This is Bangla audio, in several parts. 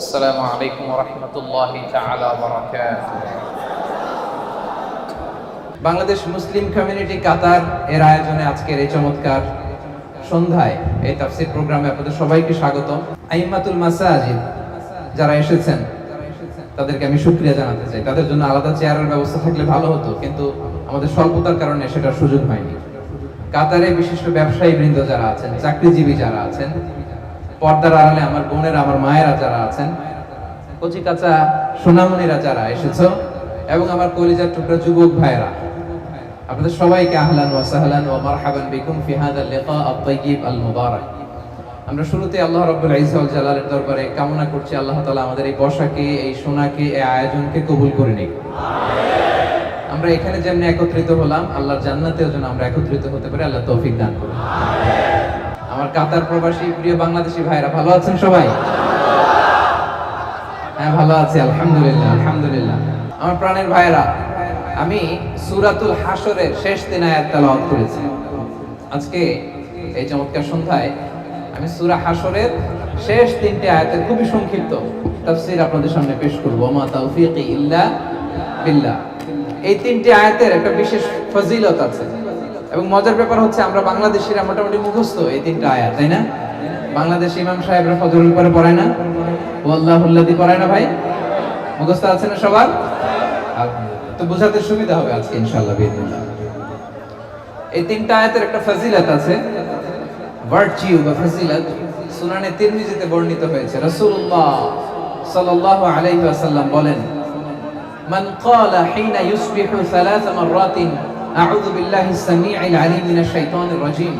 السلام عليكم ورحمة الله تعالى وبركاته বাংলাদেশ মুসলিম কমিউনিটি কাতার এর আয়োজনে আজকের এই চমৎকার সন্ধ্যায় এই তাফসির প্রোগ্রামে আপনাদের সবাইকে স্বাগতম আইমাতুল মাসাজিদ যারা এসেছেন তাদেরকে আমি শুক্রিয়া জানাতে চাই তাদের জন্য আলাদা চেয়ারের ব্যবস্থা থাকলে ভালো হতো কিন্তু আমাদের স্বল্পতার কারণে সেটার সুযোগ হয়নি কাতারে বিশিষ্ট ব্যবসায়ী বৃন্দ যারা আছেন চাকরিজীবী যারা আছেন পর্দার আড়ালে আমার বোনেরা আমার মায়েরা যারা আছেন কচি কাঁচা সোনামণিরা যারা এসেছ এবং আমার কলিজার টুকরা যুবক ভাইয়েরা আপনাদের সবাইকে আহলান ওয়া সাহলান ওয়া মারহাবান বিকুম ফি হাদাল লিকা আত-তাইয়িব আল মুবারাক আমরা শুরুতে আল্লাহ রাব্বুল ইজ্জা ওয়াল জালালের দরবারে কামনা করছি আল্লাহ তাআলা আমাদের এই বসাকে এই শোনাকে এই আয়োজনকে কবুল করে নিক। আমরা এখানে যেমনি একত্রিত হলাম আল্লাহর জান্নাতেও যেন আমরা একত্রিত হতে পারি আল্লাহ তৌফিক দান করুন। আমার কাতার প্রবাসী প্রিয় বাংলাদেশি ভাইরা, ভালো আছেন সবাই? হ্যাঁ ভালো আছি, আলহামদুলিল্লাহ আলহামদুলিল্লাহ। আমার প্রাণের ভাইরা আমি সূরাতুল হাসরের শেষ দিন আয়াত তেলাওয়াত করেছি। আজকে এই চমৎকার সন্ধ্যায় আমি সূরা হাসরের শেষ তিনটি আয়াতের খুবই সংক্ষিপ্ত তাফসীর আপনাদের সামনে পেশ করব। মা তাওফীকি ইল্লা বিল্লাহ। এই তিনটি আয়াতের একটা বিশেষ ফজিলত আছে। এবং মজার ব্যাপার হচ্ছে আমরা বাংলাদেশিরা মোটামুটি মুখস্থ এই তিনটা আয়া তাই না? বাংলাদেশ ইমাম সাহেবরা ফজরুল করে পড়ায় না? ওল্লাহুল্লাদি পড়ায় না ভাই? মুখস্থ আছে না সবার? তো বোঝাতে সুবিধা হবে আজকে ইনশাল্লাহ ইনশাআল্লাহ এই তিনটা আয়াতের একটা ফাজিলাত আছে। ভার্চিউ বা ফাজিলাত সুনানে তিরমিজিতে বর্ণিত হয়েছে। রাসূলুল্লাহ সাল্লাল্লাহু আলাইহি ওয়াসাল্লাম বলেন, মান ক্বালা হিনা ইউসবিহু সালাসা মাররাতিন আউযু বিল্লাহি সামিউল আলিম মিনাশ শাইতানির রাজিম।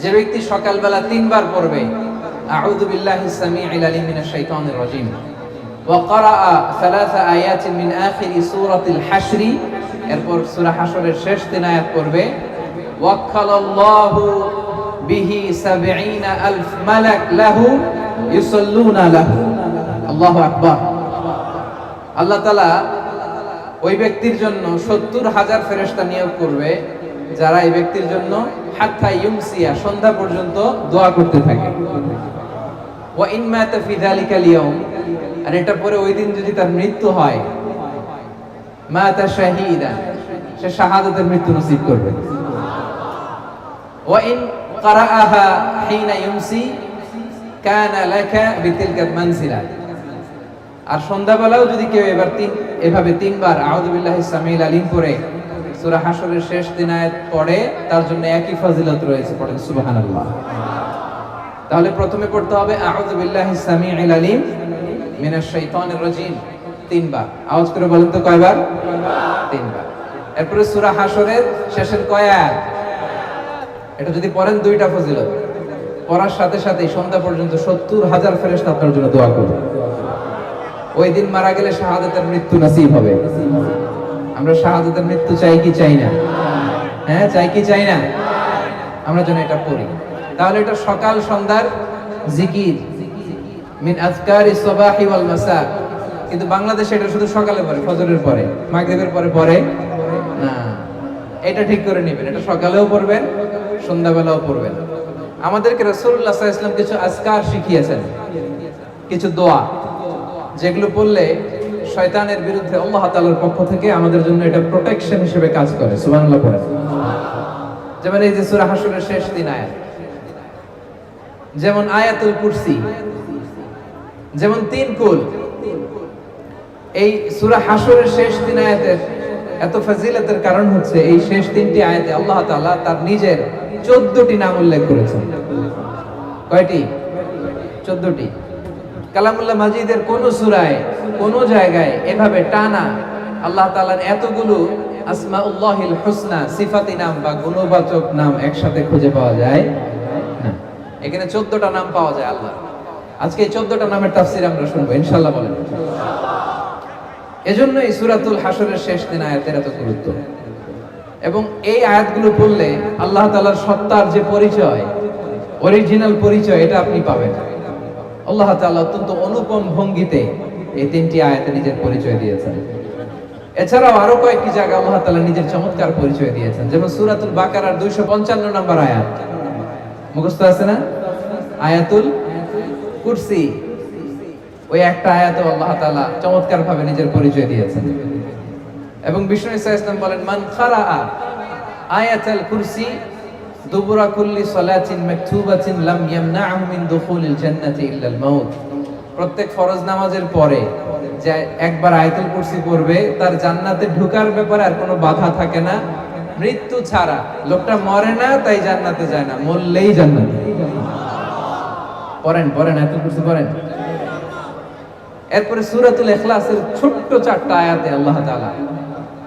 যে ব্যক্তি সকালবেলা তিনবার পড়বে, আউযু বিল্লাহি সামিউল আলিম মিনাশ শাইতানির রাজিম। ওয়া ক্বারা সালাসা আয়াতিন মিন আখিরি সূরাতিল হাশর, এরপর সূরা হাশরের শেষ তিন আয়াত পড়বে, ওয়াক্কালাল্লাহু বিহি 70 আলফ মালাক লাহু ইউসাল্লুনা লাহু। আল্লাহু আকবার। আল্লাহ তাআলা ওই ব্যক্তির জন্য সত্তর হাজার ফেরেশতা নিয়োগ করবে যারা এই ব্যক্তির জন্য হাত্তা ইউমসিয়া সন্ধ্যা পর্যন্ত দোয়া করতে থাকে ওয়া ইন মাতা ফি যালিকা লিয়াউম আর এটা পরে ওই দিন যদি তার মৃত্যু হয় মাতা শাহীদা সে শাহাদাতের মৃত্যু নসিব করবে ওয়া ইন قرأها حين يمسي كان لك بتلك المنزلة আর সন্ধ্যাবেলাও যদি কেউ এবার তিন এভাবে তিনবার আউযুবিল্লাহি সামিল আলিম পড়ে সূরা হাশরের শেষ দিন আয়াত পড়ে, তার জন্য একই ফজিলত রয়েছে পড়েন, সুবহানাল্লাহ। তাহলে প্রথমে পড়তে হবে আউযুবিল্লাহি সামিউল আলিম তিনবার। আওয়াজ করে বলেন তো কয়বার? তিনবার। এরপরে সূরা হাশরের শেষের কয় আয়াত? এটা যদি পড়েন দুইটা ফজিলত। পড়ার সাথে সাথে সন্ধ্যা পর্যন্ত সত্তর হাজার ফেরেশতা আপনার জন্য দোয়া করবে। ওই দিন মারা গেলে শাহাদাতের মৃত্যু নসিব হবে। আমরা শাহাদাতের মৃত্যু চাই কি চাই না? হ্যাঁ চাই কি চাই না? আমরা যেন এটা পড়ি তাহলে এটা সকাল সন্ধ্যার জিকির। মিন আজকারি সবাহি ওয়াল মাসা কিন্তু বাংলাদেশে এটা শুধু সকালে পড়ে ফজরের পরে, মাগরিবের পরে পড়ে না। এটা ঠিক করে নেবেন। এটা সকালেও পড়বেন, সন্ধ্যাবেলাও পড়বেন। আমাদেরকে রাসূলুল্লাহ সাল্লাল্লাহু আলাইহি ওয়াসাল্লাম কিছু আজকার শিখিয়েছেন। কিছু দোয়া। যেগুলো বললে শয়তানের বিরুদ্ধে আল্লাহ তাআলার পক্ষ থেকে আমাদের জন্য এটা প্রোটেকশন হিসেবে কাজ করে, সুবহানাল্লাহ পড়ে যেমন এই যে সূরা হাশরের শেষ তিন আয়াত, যেমন আয়াতুল কুরসি, যেমন তিন কুল, এই সূরা হাশরের শেষ তিন আয়াতের এত ফজিলতের কারণ হচ্ছে এই শেষ তিনটি আয়াতে আল্লাহ তাআলা তার নিজের 14টি নাম উল্লেখ করেছেন। কয়টি? 14টি কালামুল্লাহ মাজিদের কোন সূরায়, কোন জায়গায় এভাবে টানা আল্লাহ তাআলার এতগুলো আসমাউল্লাহিল সিফাতি নাম বা গুণবাচক নাম একসাথে খুঁজে পাওয়া যায় এখানে 14টা নাম পাওয়া যায় আল্লাহ। আজকে এই 14টা নামের তাফসীর আমরা শুনব, ইনশাআল্লাহ বলেন। এজন্য এই সূরাতুল হাশরের শেষ দিন আয়াতের এত গুরুত্ব। এবং এই আয়াতগুলো পড়লে আল্লাহ তাআলার সত্তার যে পরিচয়, অরিজিনাল পরিচয়, এটা আপনি পাবেন। আল্লাহ তাআলা অত্যন্ত অনুপম ভঙ্গিতে এই তিনটি আয়াতে নিজের পরিচয় দিয়েছেন। এছাড়াও আরও কয়েকটি জায়গা আল্লাহ তাআলা নিজের চমৎকার পরিচয় দিয়েছেন। যেমন সূরাতুল বাকারার 255 নম্বর আয়াত। মুখস্থ আছে না? আয়াতুল কুরসি। ওই একটা আয়াতে আল্লাহ তাআলা চমৎকার ভাবে নিজের পরিচয় দিয়েছেন। এবং বিষ্ণু ইসা ইসলাম বলেন, মান খারা আয়াতাল কুরসি দুবুরা কুল্লি লাম ইয়ামনাহু মিন দুখুলিল জান্নাতি ইল্লাল মাউত। প্রত্যেক ফরজ নামাজের পরে যে একবার আয়াতুল কুরসি পড়বে, তার জান্নাতে ঢোকার ব্যাপারে আর কোনো বাধা থাকে না। মৃত্যু ছাড়া। লোকটা মরে না, তাই জান্নাতে যায় না। মরলেই জান্নাতে। পড়েন পড়েন, আয়াতুল কুরসি পড়েন। এরপরে সূরাতুল ইখলাসের ছোট্ট চারটা আয়াতে আল্লাহ তাআলা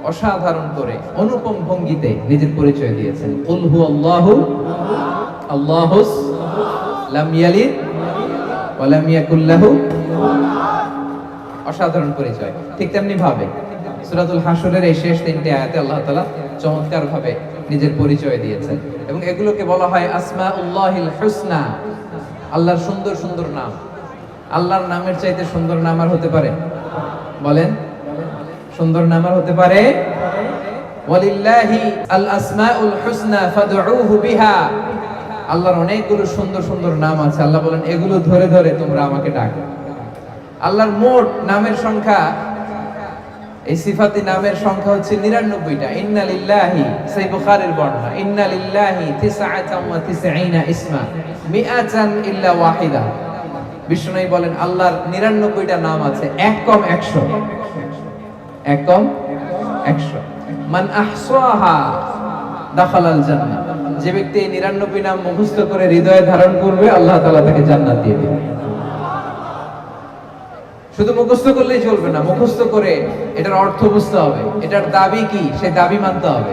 অসাধারণ করে অনুপম ভঙ্গিতে নিজের পরিচয় দিয়েছেন। কুল হু আল্লাহু আল্লাহুস লাম ইয়ালিদ ওয়া লাম ইয়াকুল অসাধারণ পরিচয়। ঠিক তেমনি ভাবে সূরাতুল হাসরের এই শেষ তিনটি আয়াতে আল্লাহ তাআলা চমৎকার ভাবে নিজের পরিচয় দিয়েছেন এবং এগুলোকে বলা হয় আসমাউল্লাহিল হুসনা আল্লাহর সুন্দর সুন্দর নাম। আল্লাহর নামের চাইতে সুন্দর নাম আর হতে পারে? বলেন সুন্দর নাম হতে পারে? আল্লাহর অনেকগুলো সুন্দর সুন্দর নাম আছে। আল্লাহ বলেন, এগুলো ধরে ধরে তোমরা আমাকে ডাকো। আল্লাহর মোট নামের সংখ্যা, এই সিফাতি নামের সংখ্যা হচ্ছে নিরানব্বইটা। ইন্না লিল্লাহি সেই বুখারের বর্ণনা। ইন্না লিল্লাহি তিসআতাম ওয়া ইসমা, মিআতান ইল্লা ওয়াহিদা। বিষ্ণু বলেন, আল্লাহর নিরানব্বইটা নাম আছে, এক কম একশো। এক কম একশো। মান আহসাহা দাখালাল জান্নাহ। যে ব্যক্তি এই নিরানব্বই নাম মুখস্থ করে হৃদয়ে ধারণ করবে, আল্লাহ তাআলা তাকে জান্নাত দিয়ে দিবে। শুধু মুখস্থ করলেই চলবে না, মুখস্থ করে এটার অর্থ বুঝতে হবে। এটার দাবি কি? সে দাবি মানতে হবে।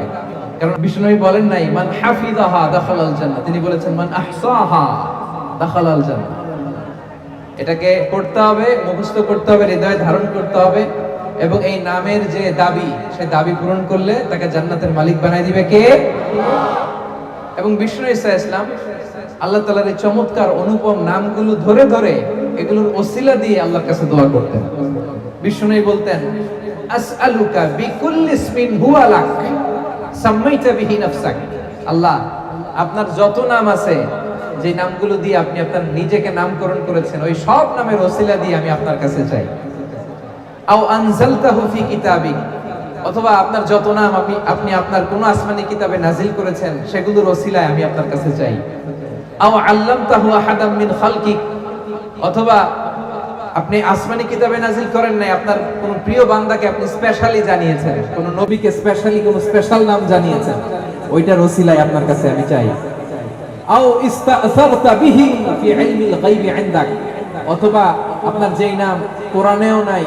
কারণ বিষ্ণু বলেন নাই, মান হাফিজাহা দাখালাল জান্নাহ। তিনি বলেছেন, মান আহসাহা দাখালাল জান্নাহ। এটাকে পড়তে হবে, মুখস্থ করতে হবে, হৃদয়ে ধারণ করতে হবে। এবং এই নামের যে দাবি, সে দাবি পূরণ করলে তাকে জান্নাতের মালিক বানাই দিবে কে? এবং বিষ্ণু ইসা ইসলাম, আল্লাহ তালার এই চমৎকার অনুপম নামগুলো ধরে ধরে এগুলোর ওসিলা দিয়ে আল্লাহর কাছে দোয়া করতেন। বিষ্ণু বলতেন, আসআলুকা বিহি নাফসাক। আল্লাহ, আপনার যত নাম আছে, যে নামগুলো দিয়ে আপনি আপনার নিজেকে নামকরণ করেছেন, ওই সব নামের ওসিলা দিয়ে আমি আপনার কাছে চাই। আও আনজালতাহু ফি কিতাবিক অথবা আপনার যত নাম আপনি আপনি আপনার কোন আসমানি কিতাবে নাজিল করেছেন, সেগুলোর ওসিলায় আমি আপনার কাছে চাই। আও আল্লামতাহু আহাদাম মিন অথবা আপনি আসমানি কিতাবে নাজিল করেন নাই, আপনার কোন প্রিয় বান্দাকে আপনি স্পেশালি জানিয়েছেন, কোন নবীকে স্পেশালি কোন স্পেশাল নাম জানিয়েছেন, ওইটার ওসিলায় আপনার কাছে আমি চাই। আও ইস্তাসারতা বিহি ফি ইলমিল গায়বি ইনদাক। অথবা আপনার যেই নাম কোরআনেও নাই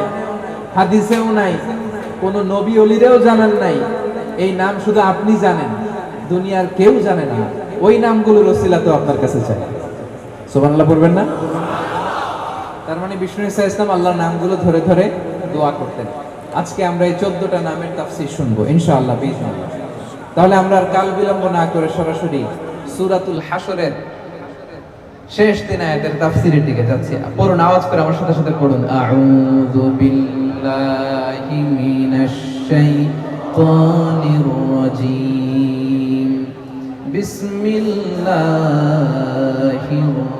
হাদিসেও নাই, কোন নবী অলিরেও জানেন নাই। এই নাম শুধু আপনি জানেন, দুনিয়ার কেউ জানে না। ওই নামগুলোর ওসিলা তো আপনার কাছে চাই। সুবহানাল্লাহ পড়বেন না? তার মানে বিষ্ণু ইসা ইসলাম আল্লাহর নামগুলো ধরে ধরে দোয়া করতেন। আজকে আমরা এই চোদ্দটা নামের তাফসীর শুনব, ইনশাআল্লাহ বিজনেস তাহলে আমরা আর কাল বিলম্ব না করে সরাসরি সুরাতুল হাসরের শেষ দিন আয়াতের তাফসিরের দিকে যাচ্ছি। পড়ুন, আওয়াজ করে আমার সাথে সাথে পড়ুন। আউযু বিল্লাহি মিনাশ শাইতানির রাজিম। বিসমিল্লাহির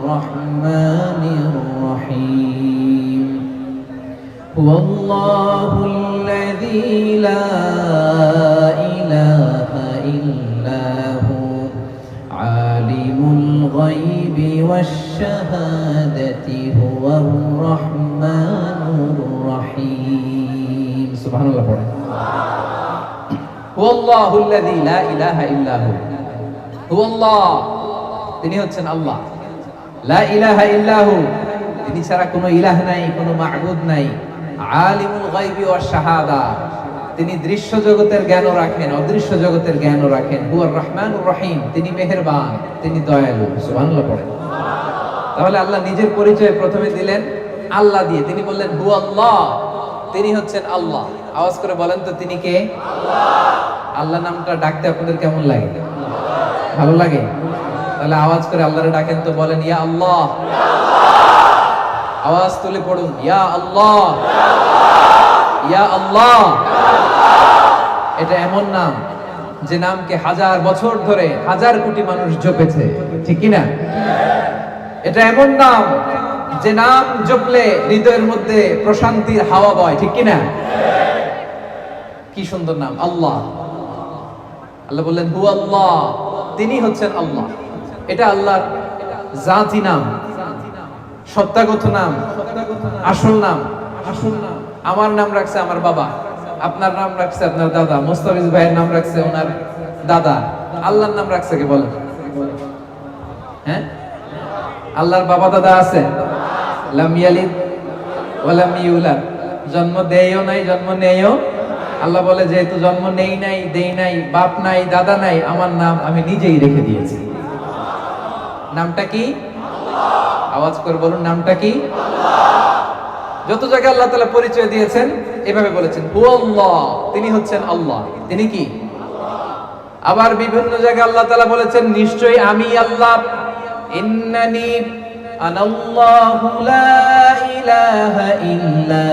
রহমানির রহিম। ওয়াল্লাহু আল্লাযী লা ইলাহা ইল্লা الغيب والشهادة هو الرحمن الرحيم سبحان الله পড়ে هو الله الذي لا إله إلا هو هو الله তিনি হচ্ছেন আল্লাহ লা ইলাহা ইল্লাহু তিনি ছাড়া কোনো ইলাহ নাই কোনো মাহবুদ নাই আলিমুল গায়বি ওয়াশ শাহাদা তিনি দৃশ্য জগতের জ্ঞানও রাখেন, অদৃশ্য জগতের জ্ঞানও রাখেন। হুয়ার রহমানুর রহিম, তিনি মেহেরবান, তিনি দয়ালু, সুবহানাল্লাহ পড়েন। তাহলে আল্লাহ নিজের পরিচয় প্রথমে দিলেন, আল্লাহ দিয়ে। তিনি বললেন হু আল্লাহ। তিনি হচ্ছেন আল্লাহ। আওয়াজ করে বলেন তো, তিনি কে? আল্লাহ নামটা ডাকতে আপনাদের কেমন লাগে? ভালো লাগে? তাহলে আওয়াজ করে আল্লাহরে ডাকেন তো, বলেন, ইয়া আল্লাহ। আওয়াজ তুলে পড়ুন, ইয়া আল্লাহ। ইয়া আল্লাহ। এটা এমন নাম যে নামকে হাজার বছর ধরে হাজার কোটি মানুষ জপেছে। ঠিক কি না এটা এমন নাম যে নাম জপলে হৃদয়ের মধ্যে প্রশান্তির হাওয়া বয়, ঠিক কিনা? কি সুন্দর নাম, আল্লাহ। আল্লাহ বললেন হু আল্লাহ। তিনি হচ্ছেন আল্লাহ। এটা আল্লাহর জাতি নাম, সত্যাগত নাম আসল নাম আসল নাম। আমার নাম রাখছে আমার বাবা। আপনার নাম রাখছে আপনার দাদা। মোস্তাফিজ ভাইয়ের নাম রাখছে ওনার দাদা। আল্লাহর নাম রাখছে কে বলেন? হ্যাঁ? আল্লাহর বাবা দাদা আছে? লাম ইয়ালিদ জন্ম দেয়ও নাই, জন্ম নেয়ও। আল্লাহ বলে, যেহেতু জন্ম নেই নাই, দেই নাই, বাপ নাই, দাদা নাই, আমার নাম আমি নিজেই রেখে দিয়েছি। নামটা কি? আওয়াজ করে বলুন, নামটা কি? যত জায়গায় আল্লাহ তাআলা পরিচয় দিয়েছেন, এভাবে বলেছেন তিনি হচ্ছেন আল্লাহ। তিনি কি? আবার বিভিন্ন জায়গায় আল্লাহ তালা বলেছেন, নিশ্চয়ই আমি আল্লাহ। লা ইলাহা ইল্লা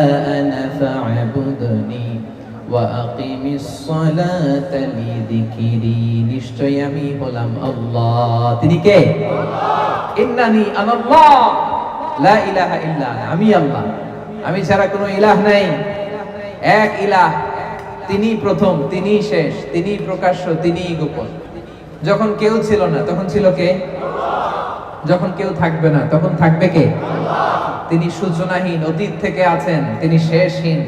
নিশ্চয়ই আমি আল্লাহ। তিনি কে? লা ইলাহা আমি আল্লাহ। আমি ছাড়া কোনো ইলাহ নাই। এক ইলাহ তিনি প্রথম তিনি শেষ তিনি প্রকাশ্য তিনি গোপন। যখন কেউ ছিল না, তখন ছিল কে? যখন কেউ থাকবে না, তখন থাকবে কে? তিনি সূচনাহীন, অতীত থেকে আছেন, তিনি শেষহীন,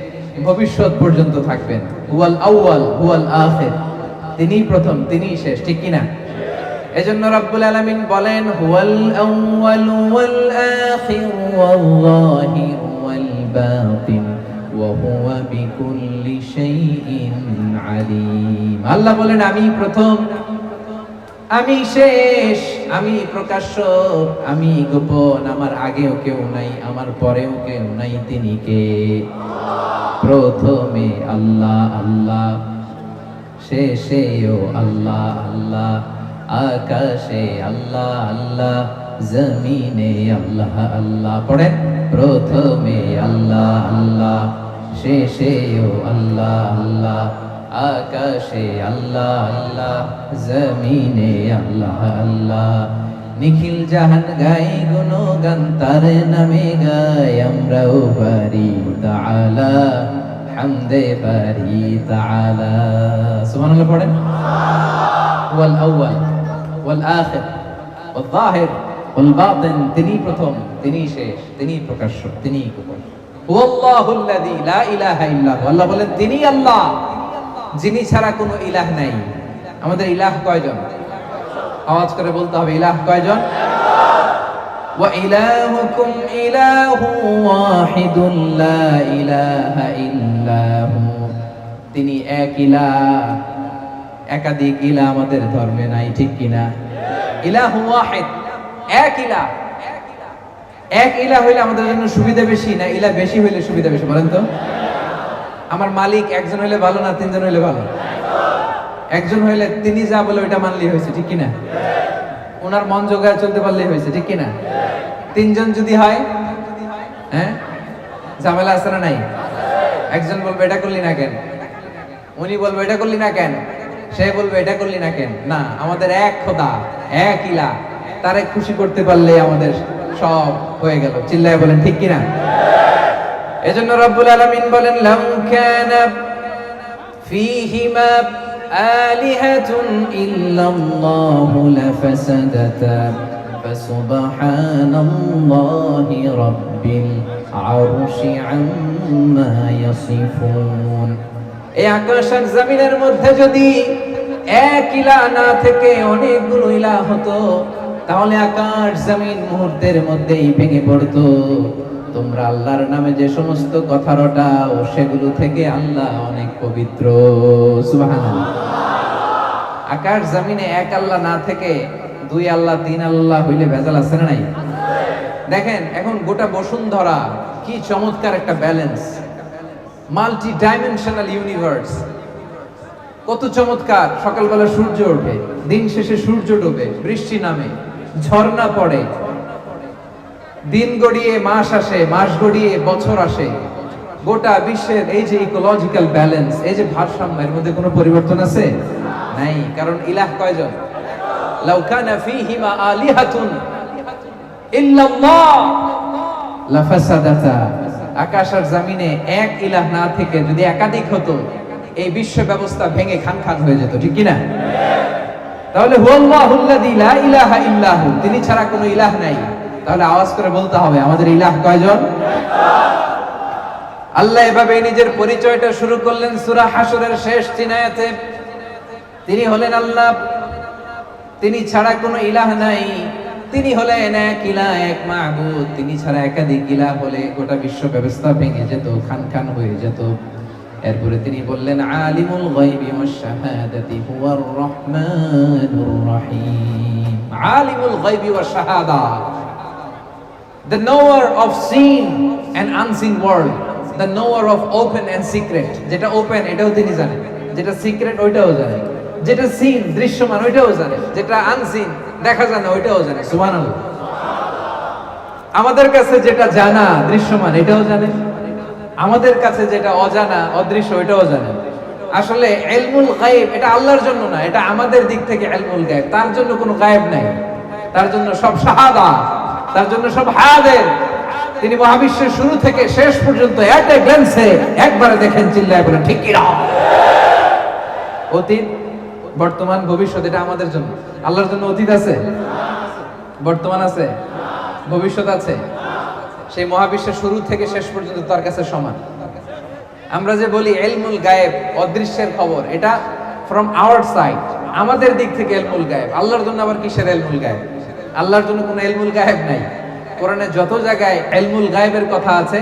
ভবিষ্যৎ পর্যন্ত থাকবেন। হুয়াল আউয়াল, হুয়াল আখির। তিনি প্রথম তিনি শেষ, ঠিক কিনা? এজন্য রব্বুল আলামিন বলেন, হুয়াল আউয়াল ওয়াল আখির ওয়াল ওয়া হুয়া বিকুল্লি শাইইন আলিম আল্লাহ বলেন, আমি প্রথম, আমি শেষ, আমি প্রকাশ্য, আমি গোপন। আমার আগেও কেউ নাই, আমার পরেও কেউ নাই, তিনি কে? প্রথমে আল্লাহ আল্লাহ, শেষেও আল্লাহ আল্লাহ, আকাশে আল্লাহ আল্লাহ, জমিনে আল্লাহ আল্লাহ। পড়েন? প্রথমে আল্লাহ আল্লাহ শেষেও আল্লাহ আল্লাহ, আকাশে আল্লাহ আল্লাহ, জমিনে আল্লাহ আল্লাহ, নিখিল জাহান গাই গুনো গান তার নামে গাই আমরাও পারি তাআলা, হামদে পারি তাআলা। সুবহানাল্লাহ পড়েন। ওয়াল আউয়াল, ওয়াল আখির, ওয়াল যাহির ওয়াল বাতিন তিনি প্রথম। তিনি শেষ তিনি প্রকাশ্য তিনি গোপন। আল্লাহ বলেন তিনি আল্লাহ, যিনি ছাড়া কোনো ইলাহ নাই। আমাদের ইলাহ কয়জন? আওয়াজ করে বলতে হবে, ইলাহ কয়জন? ইলাহু ওয়াহিদুন লা ইলাহা ইল্লাহু। তিনি এক ইলাহ, একাধিক ইলাহ আমাদের ধর্মে নাই, ঠিক কিনা? ইলাহু ওয়াহিদ, এক ইলাহ। এক ইলা হইলে আমাদের জন্য সুবিধা বেশি, না ইলা বেশি হইলে সুবিধা বেশি, বলেন তো? আমার মালিক একজন হইলে ভালো না তিনজন হইলে ভালো? একজন হইলে তিনি যা বলে ওইটা মানলেই হয়েছে, ঠিক কিনা? ওনার মন জোগায় চলতে পারলেই হয়েছে, ঠিক কিনা? তিনজন যদি হয় হ্যাঁ? ঝামেলা আছে না নাই? একজন বলবে, এটা করলি না কেন? উনি বলবে, এটা করলি না কেন? সে বলবে, এটা করলি না কেন? না, আমাদের এক খোদা, এক ইলা, তারে খুশি করতে পারলে আমাদের সব হয়ে গেল। চিল্লায় বলেন, ঠিক কিনা? এজন্য রব্বুল আলামিন বলেন, লাম কানা ফীহিমা আলিহাতুন ইল্লাল্লাহু লাফাসাদাতা, ফাসুবহানাল্লাহি রাব্বিল আরশি আম্মা ইয়াসিফুন। এই আকাশ আর জমিনের মধ্যে যদি এক ইলা না থেকে অনেকগুলো ইলা হতো তাহলে আকাশ জমিন মুহূর্তের মধ্যেই ভেঙে পড়তো। তোমরা আল্লাহর নামে যে সমস্ত কথা রটাও, সেগুলো থেকে আল্লাহ অনেক পবিত্র। আকাশ জমিনে এক আল্লাহ না থেকে দুই আল্লাহ, তিন আল্লাহ হইলে ভেজাল আছে না নাই? দেখেন, এখন গোটা বসুন্ধরা কি চমৎকার একটা ব্যালেন্স মাল্টি ডাইমেনশনাল ইউনিভার্স কত চমৎকার, সকালবেলা সূর্য ওঠে, দিন শেষে সূর্য ডোবে, বৃষ্টি নামে। ঝর্ণা পড়ে। দিন গড়িয়ে মাস আসে, মাস গড়িয়ে বছর আসে। গোটা বিশ্বের এই যে ইকোলজিক্যাল ব্যালেন্স এই যে ভারসাম্য, এর মধ্যে কোনো পরিবর্তন আছে? নাই, কারণ ইলাহ কয়জন? লাউ কানা ফীহিমা আলিহাতুন ইল্লাল্লাহ। লাফাসাদাতা। আকাশ আর জমিনে এক ইলাহ না থেকে যদি একাধিক হতো, এই বিশ্ব ব্যবস্থা ভেঙে খান খান হয়ে যেত, ঠিক কি না তাহলে তিনি ছাড়া কোনো ইলাহ নাই। তাহলে আওয়াজ করে বলতে হবে, আমাদের ইলাহ কয়জন? আল্লাহ এভাবে নিজের পরিচয়টা শুরু করলেন সূরা হাসরের শেষ তিন তিনি হলেন আল্লাহ, তিনি ছাড়া কোনো ইলাহ নাই। তিনি হলেন এক ইলাহ, এক মাহবুদ। তিনি ছাড়া একাধিক ইলাহ হলে গোটা বিশ্ব ব্যবস্থা ভেঙে যেত খান খান হয়ে যেত। এরপরে তিনি বললেন, আলিমুল গায়বি ওয়াশ শাহাদাতি হুয়ার রহমানুর রহিম। আলিমুল ওয়াশ শাহাদা যেটা ওপেন এটাও তিনি জানেন। যেটা সিক্রেট ওইটাও জানেন। যেটা সিন দৃশ্যমান, ওইটাও জানেন। যেটা আনসিন দেখা যায় না, ওইটাও জানে সুবহানাল্লাহ। আমাদের কাছে যেটা জানা, দৃশ্যমান, এটাও জানে আমাদের কাছে যেটা অজানা, অদৃশ্য, ওইটাও জানে। আসলে এলমুল গায়েব, এটা আল্লাহর জন্য না, এটা আমাদের দিক থেকে এলমুল গায়েব। তার জন্য কোনো গায়েব নাই। তার জন্য সব শাহাদা, তার জন্য সব হায়াদের। তিনি মহাবিশ্বের শুরু থেকে শেষ পর্যন্ত এক এক গ্ল্যান্সে একবারে দেখেন, চিল্লায় বলেন, ঠিক কি না অতীত, বর্তমান, ভবিষ্যৎ, এটা আমাদের জন্য। আল্লাহর জন্য অতীত আছে? বর্তমান আছে? ভবিষ্যৎ আছে? সেই মহাবিশ্বের শুরু থেকে শেষ পর্যন্ত তার কাছে সমান। আমরা যে বলি এলমুল গায়েব, অদৃশ্যের খবর, এটা ফ্রম আওয়ার সাইড আমাদের দিক থেকে এলমুল গায়েব। আল্লাহর জন্য আবার কিসের এলমুল গায়েব? আল্লাহর জন্য কোনো এলমুল গায়েব নাই। কোরআনে যত জায়গায় এলমুল গায়েবের কথা আছে,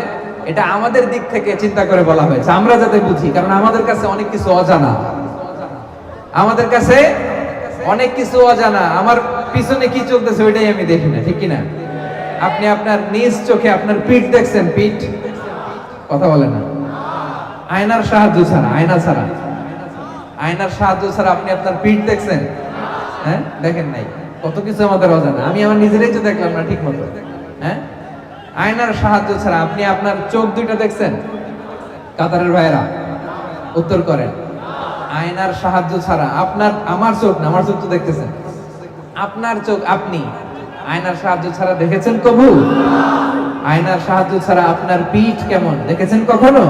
এটা আমাদের দিক থেকে চিন্তা করে বলা হয়েছে। আমরা যাতে বুঝি, কারণ আমাদের কাছে অনেক কিছু অজানা। আমাদের কাছে অনেক কিছু অজানা। আমার পিছনে কি চলতেছে ওইটাই আমি দেখি না, ঠিক কিনা? আপনি আপনার নিজ চোখে আপনার পিঠ দেখছেন, পিঠ? কথা বলে না। আয়নার সাহায্য ছাড়া, আয়না ছাড়া। আয়নার সাহায্য ছাড়া আপনি আপনার পিঠ দেখছেন? হ্যাঁ? দেখেন নাই। কত কিছু আমাদের অজানা। আমি আমার নিজেরাই তো দেখলাম না ঠিক মতো হ্যাঁ? আয়নার সাহায্য ছাড়া আপনি আপনার চোখ দুইটা দেখছেন? কাতারের ভাইরা উত্তর করেন। আয়নার সাহায্য ছাড়া আপনার, আমার চোখ না, আমার চোখ তো দেখতেছেন। আপনার চোখ, আপনি আয়নার সাহায্য ছাড়া দেখেছেন কবু আয়নার সাহায্য ছাড়া আপনার পিঠ কেমন? দেখেছেন কখনো।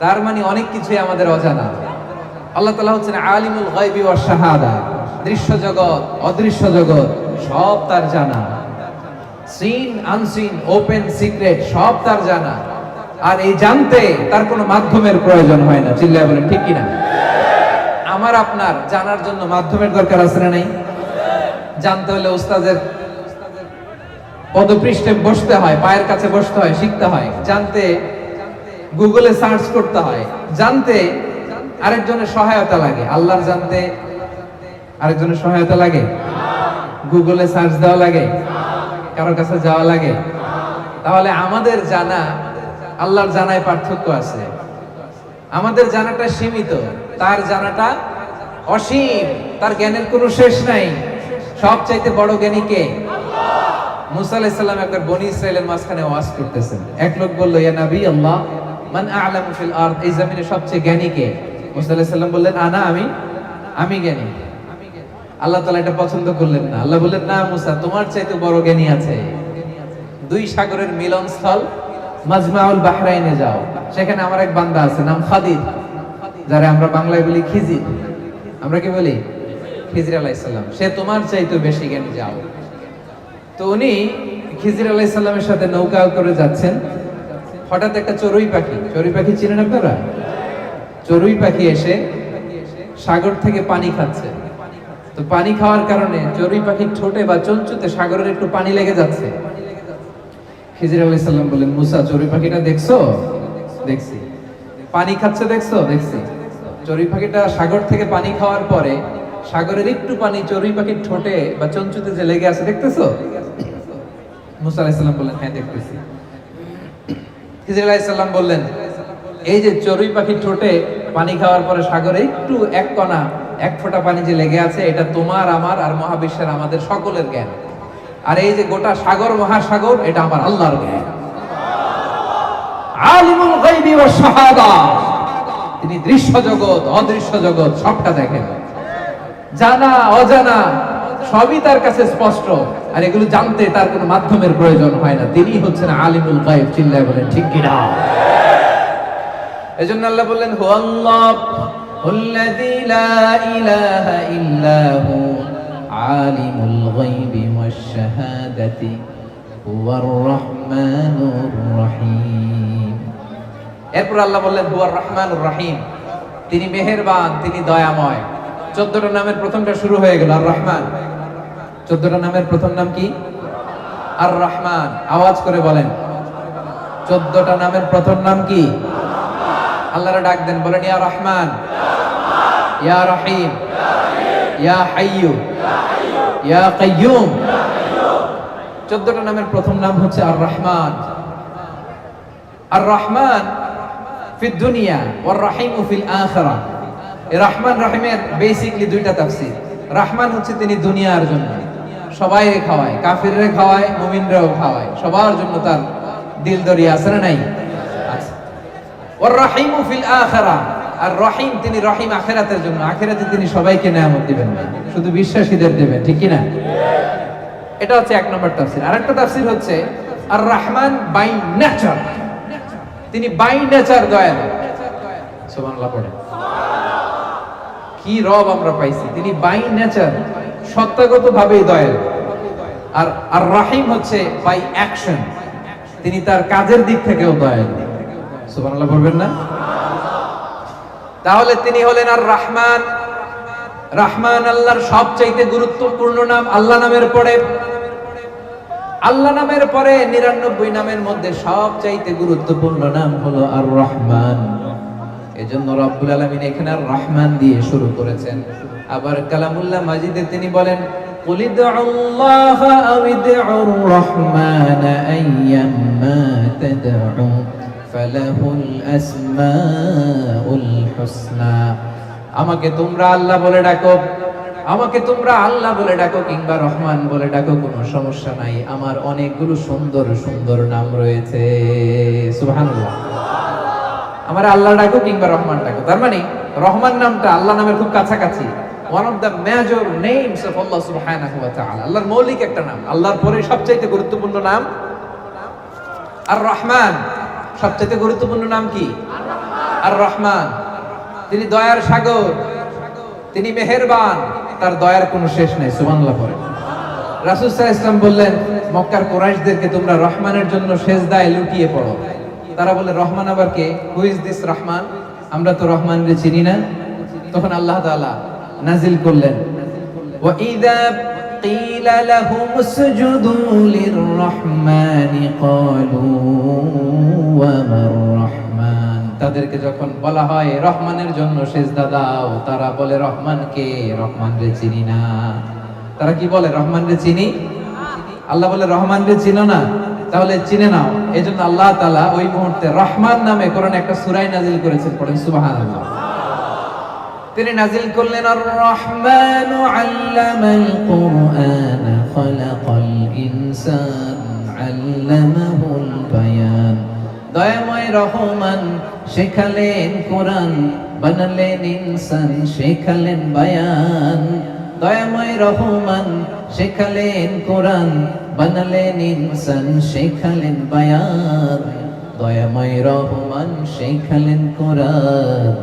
তার মানে অনেক কিছুই আমাদের অজানা। আল্লাহ তাআলা হচ্ছেন আলিমুল গায়বি ওয়াশ শাহাদা। দৃশ্য জগৎ, অদৃশ্য জগৎ, সব তার জানা। সিন আনসিন ওপেন সিক্রেট সব তার জানা। আর এই জানতে তার কোনো মাধ্যমের প্রয়োজন হয় না। চিল্লায় বলেন, ঠিক কিনা? আমার, আপনার জানার জন্য মাধ্যমের দরকার আছে না নাই? জানতে হলে উস্তাদের পদপৃষ্ঠে বসতে হয়, পায়ের কাছে বসতে হয়, শিখতে হয়। জানতে, গুগলে সার্চ করতে হয়। জানতে আরেকজনের সহায়তা লাগে। আল্লাহর জানতে আরেকজনের সহায়তা লাগে। গুগলে সার্চ দেওয়া লাগে। কারোর কাছে যাওয়া লাগে। তাহলে আমাদের জানা, আল্লাহর জানায় পার্থক্য আছে। আমাদের জানাটা সীমিত। তার জানাটা অসীম। তার জ্ঞানের কোনো শেষ নাই। সবচাইতে বড় জ্ঞানী কে? মুসা আলাইহিস সালাম একবার বনি ইসরাইলের মাঝখানে ওয়াজ করতেছেন। এক লোক বলল, ইয়া নবী আল্লাহ, মান আ'লামু ফিল আরদ? এই জমিনে সবচেয়ে জ্ঞানী কে? মুসা আলাইহিস সালাম বললেন, আনা, আমি আমি জ্ঞানী। আল্লাহ তাআলা এটা পছন্দ করলেন না। আল্লাহ বললেন, না মুসা, তোমার চাইতে বড় জ্ঞানী আছে। দুই সাগরের মিলন মিলনস্থল মাজমাউল বাহরাইনে যাও। সেখানে আমার এক বান্দা আছে, নাম খাদির, যারা আমরা বাংলায় বলি খিজির। আমরা কি বলি? খিজির আলাইসাল্লাম সে তোমার চাইতে বেশি যাও। তো উনি খিজির আলাইসাল্লামের সাথে নৌকা করে যাচ্ছেন। হঠাৎ একটা চড়ুই পাখি। চড়ুই পাখি চিনেন আপনারা? চড়ুই পাখি এসে সাগর থেকে পানি খাচ্ছে। তো পানি খাওয়ার কারণে চড়ুই পাখির ঠোঁটে বা চঞ্চুতে সাগরের একটু পানি লেগে যাচ্ছে। খিজির আলাইহিস সালাম বললেন, মুসা, চড়ুই পাখিটা দেখছ? দেখছি। পানি খাচ্ছে দেখছ? দেখছি। চড়ুই পাখিটা সাগর থেকে পানি খাওয়ার পরে সাগরের একটু পানি চড়ুই পাখির ঠোঁটে বা চঞ্চুতে যে লেগে আছে, দেখতেছো? মুসা বললেন হ্যাঁ দেখতেছি। খিজির বললেন, এই যে চড়ুই পাখির ঠোঁটে পানি খাওয়ার পরে সাগরে একটু এক কণা, এক ফোঁটা পানি যে লেগে আছে, এটা তোমার, আমার আর মহাবিশ্বের আমাদের সকলের জ্ঞান। আর এই যে গোটা সাগর, মহাসাগর, এটা আমার আল্লাহর জ্ঞান। তিনি দৃশ্য জগৎ, অদৃশ্য জগৎ, সবটা দেখেন। জানা অজানা সবই তার কাছে স্পষ্ট আর এগুলো জানতে তার কোনো মাধ্যমের প্রয়োজন হয় না তিনি হচ্ছেন আলিমুল গায়েব চিল্লায় বলেন ঠিক কিনা এজন্য আল্লাহ বললেন হু আল্লাহ الذي لا إله إلا هو عالم الغيب والشهادة هو الرحمن الرحيم এরপর আল্লাহ বললেন হুয়ার রহমানুর রহিম তিনি মেহেরবান তিনি দয়াময় চোদ্দটা নামের প্রথমটা শুরু হয়ে গেল আর রহমান চোদ্দটা নামের প্রথম নাম কি? আর রহমান আওয়াজ করে বলেন। চোদ্দটা নামের প্রথম নাম কি? আল্লাহরা ডাক দেন, বলেন, ইয়া রহমান, ইয়া রহিম, ইয়া হাইয়ু, ইয়া কাইয়ুম। চোদ্দটা নামের প্রথম নাম হচ্ছে আর রহমান আর রহমান ফিদ দুনিয়া, ওয়ার রহিম ফিল আখিরা। এই রহমান রহিমের বেসিকলি দুইটা তাফসীর। রহমান হচ্ছে তিনি দুনিয়ার জন্য। সবাই খাওয়ায়, কাফিররে খাওয়ায়, মুমিনরাও খাওয়ায়। সবার জন্য তার দিল দরিয়া আছে না নাই? ওর রহিম ফিল আখিরা। আর রহিম তিনি রহিম আখিরাতের জন্য। আখিরাতে তিনি সবাইকে নেয়ামত দিবেন শুধু বিশ্বাসীদের দেবেন, ঠিক কি না এটা হচ্ছে এক নম্বর তাফসীর। আরেকটা তাফসীর হচ্ছে, আর রহমান বাই নেচার তিনি বাই নেচার দয়ালু। সুবহানাল্লাহ পড়ে কি রব আমরা পাইছি? তিনি বাই নেচার সত্তাগত ভাবেই দয়ালু। আর আর রাহিম হচ্ছে বাই অ্যাকশন তিনি তার কাজের দিক থেকেও দয়ালু। সুবহানাল্লাহ বলবেন না? তাহলে তিনি হলেন আর রহমান। রহমান আল্লাহর সবচাইতে গুরুত্বপূর্ণ নাম আল্লাহ নামের পরে। আল্লাহ নামের পরে নিরানব্বই নামের মধ্যে সবচাইতে গুরুত্বপূর্ণ নাম হলো আর রহমান। এজন্য রব্বুল আলমিন এখানে আর রহমান দিয়ে শুরু করেছেন আবার কালামুল্লাহ মাজিদে তিনি বলেন قل ادعوا الله أو ادعوا الرحمن أيما تدعوا فله الأسماء الحسنى আমাকে তোমরা আল্লাহ বলে ডাকো আমাকে তোমরা আল্লাহ বলে ডাকো কিংবা রহমান বলে ডাকো কোনো সমস্যা নাই আমার অনেকগুলো সুন্দর সুন্দর নাম রয়েছে সুবহানাল্লাহ আমার আল্লাহ ডাকো কিংবা রহমান ডাকো। তার মানে রহমান নামটা আল্লাহ নামের খুব কাছাকাছি। One of the major names of Allah সুবহানাহু ওয়া তাআলা। আল্লাহর মৌলিক একটা নাম। আল্লাহর পরে সবচাইতে গুরুত্বপূর্ণ নাম? আর রহমান সবচাইতে গুরুত্বপূর্ণ নাম কি? আর রহমান তিনি দয়ার সাগর। তিনি মেহেরবান। তার দয়ার কোনো শেষ নাই, সুবহানাল্লাহ পরে রাসূল সাল্লাল্লাহু আলাইহি বললেন, মক্কার কুরাইশদেরকে তোমরা রহমানের জন্য সেজদায় লুটিয়ে পড়ো। তারা বলে রহমান আবার কে হু ইজ দিস রহমান আমরা তো রহমানরে চিনি না তখন আল্লাহ তাআলা নাজিল করলেন ওয়া ইযা قيل لهم اسجدوا للرحمن قالوا وما الرحمن তাদেরকে যখন বলা হয় রহমানের জন্য সেজদা দাও তারা বলে রহমান কে রহমান রে চিনি না তারা কি বলে রহমান রে চিনি আল্লাহ বলে রহমান রে চিনো না তাহলে চিনে নাও এই জন্য আল্লাহ তালা ওই মুহূর্তে রহমান নামে কোরআন একটা সুরাই নাজিল করেছেন, পড়েন সুবাহান তিনি নাজিল করলেন আর রহমান আল্লামাল কুরআন, খলাকাল ইনসান, আল্লামাহুল বায়ান। দয়াময় রহমান, শেখালেন কোরআন, বানালেন ইনসান, শেখালেন বায়ান। দয়াময় রহমান, শেখালেন কোরআন বানালেন ইনসান শেখালেন বায়ান। দয়াময় রহমান, শেখালেন কোরআন।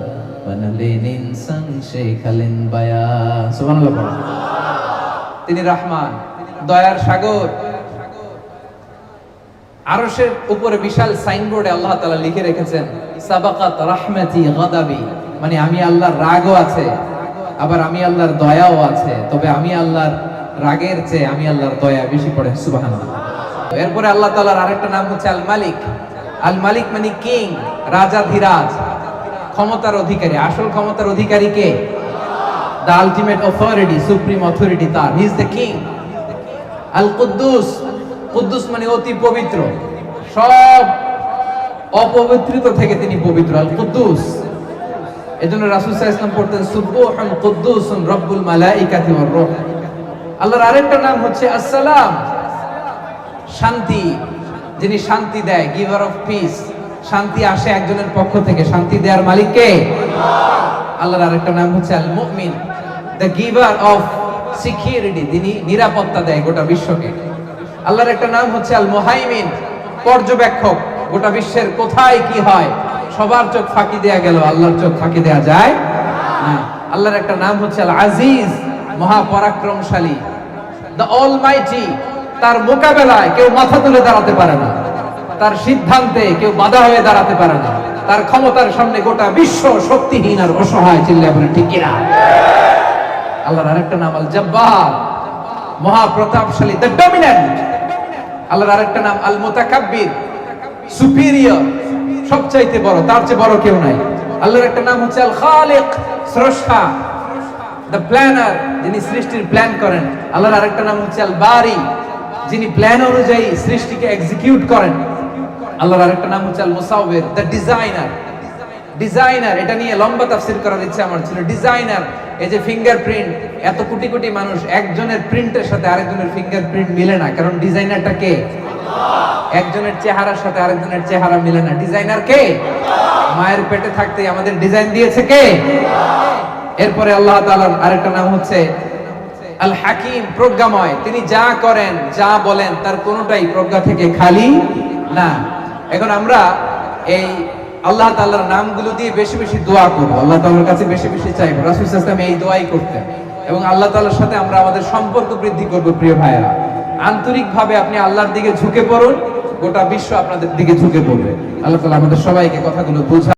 বানালেন ইনসান শেখালেন বায়ান। সুবহানাল্লাহ। তিনি রহমান, দয়ার সাগর। আরশের উপরে বিশাল সাইনবোর্ডে আল্লাহ তাআলা লিখে রেখেছেন, সাবাকাত রাহমাতি গাদাবি। মানে আমি আল্লাহর রাগও আছে, আবার আমি আল্লাহর দয়াও আছে, তবে আমি আল্লাহর রাগের চেয়ে আমি আল্লাহর দয়া বেশি পড়ে, সুবহানাল্লাহ। এরপরে আল্লাহ তাআলার আরেকটা নাম হচ্ছে আল মালিক। আল মালিক মানে কিং রাজা ধীরাজ, ক্ষমতার অধিকারী। আসল ক্ষমতার অধিকারী কে? The ultimate authority supreme authority তার। দ্য কিং আল কুদ্দুস কুদ্দুস মানে অতি পবিত্র। সব অপবিত্রিত থেকে তিনি পবিত্র। আল কুদ্দুস। এজন্য রাসূল সাল্লাল্লাহু আলাইহি ওয়াসাল্লাম পড়তেন, সুবহান কুদ্দুসুন রব্বুল মালাইকাতি ওয়ার রূহ। আল্লাহর আরেকটা নাম হচ্ছে আসসালাম। শান্তি, যিনি শান্তি দেয়, গিভার অফ পিস। শান্তি আসে একজনের পক্ষ থেকে, শান্তি দেওয়ার মালিক কে? আল্লাহর আরেকটা নাম হচ্ছে আল মুমিন দ্য গিভার অফ সিকিউরিটি তিনি নিরাপত্তা দেয় গোটা বিশ্বকে। আল্লাহর একটা নাম হচ্ছে আল মোহাইমিন পর্যবেক্ষক। গোটা বিশ্বের কোথায় কি হয়, সবার চোখ ফাঁকি দেয়া গেল, আল্লাহর চোখ ফাঁকি দেয়া যায় না। আল্লাহর একটা নাম হচ্ছে আল আজিজ মহাপরাক্রমশালী তার মোকাবেলায় কেউ মাথা তুলে দাঁড়াতে পারে না। তার সিদ্ধান্তে কেউ বাধা হয়ে দাঁড়াতে পারে না। তার ক্ষমতার সামনে গোটা বিশ্ব শক্তিহীন আর অসহায় ঠিক কিনা? আল্লাহর আরেকটা নাম, আল জব্বার। মহাপ্রতাপশালী দ্য ডমিনেন্ট আল্লাহর আরেকটা নাম, আল মুতাকাব্বির। সুপিরিয়র সবচাইতে বড়, তার চেয়ে বড় কেউ নাই। আল্লাহর একটা নাম হচ্ছে আল খালিক, স্রষ্টা। দ্য প্ল্যানার যিনি সৃষ্টির প্ল্যান করেন, আল্লাহর আরেকটা নাম হচ্ছে আল বারি যিনি প্ল্যান অনুযায়ী সৃষ্টিকে এক্সিকিউট করেন। আল্লাহর আরেকটা নাম হচ্ছে আল মুসাউবির দ্য ডিজাইনার ডিজাইনার এটা নিয়ে লম্বা তাফসির করার ইচ্ছা আমার ছিল। ডিজাইনার এই যে ফিঙ্গারপ্রিন্ট এত কোটি কোটি মানুষ, একজনের প্রিন্টের সাথে আরেকজনের ফিঙ্গারপ্রিন্ট মিলে না। কারণ ডিজাইনারটা কে? একজনের চেহারার সাথে আরেকজনের চেহারা মিলে না। ডিজাইনার কে? মায়ের পেটে থাকতে আমাদের ডিজাইন দিয়েছে কে? এরপরে আল্লাহ তাআলার আরেকটা নাম হচ্ছে আল হাকিম প্রজ্ঞাময়। তিনি যা করেন, যা বলেন, তার কোনোটাই প্রজ্ঞা থেকে খালি না। এখন আমরা এই আল্লাহ তাআলার নামগুলো দিয়ে বেশি বেশি দোয়া করব। আল্লাহ তাআলার কাছে বেশি বেশি চাইব। রাসূল ওয়াসাল্লাম এই দোয়াই করতেন। এবং আল্লাহ তাআলার সাথে আমরা আমাদের সম্পর্ক বৃদ্ধি করব, প্রিয় ভাইয়েরা। আন্তরিকভাবে আপনি আল্লাহর দিকে ঝুঁকে পড়ুন, গোটা বিশ্ব আপনাদের দিকে ঝুঁকে পড়বে। আল্লাহ তাআলা আমাদের সবাইকে কথাগুলো বোঝা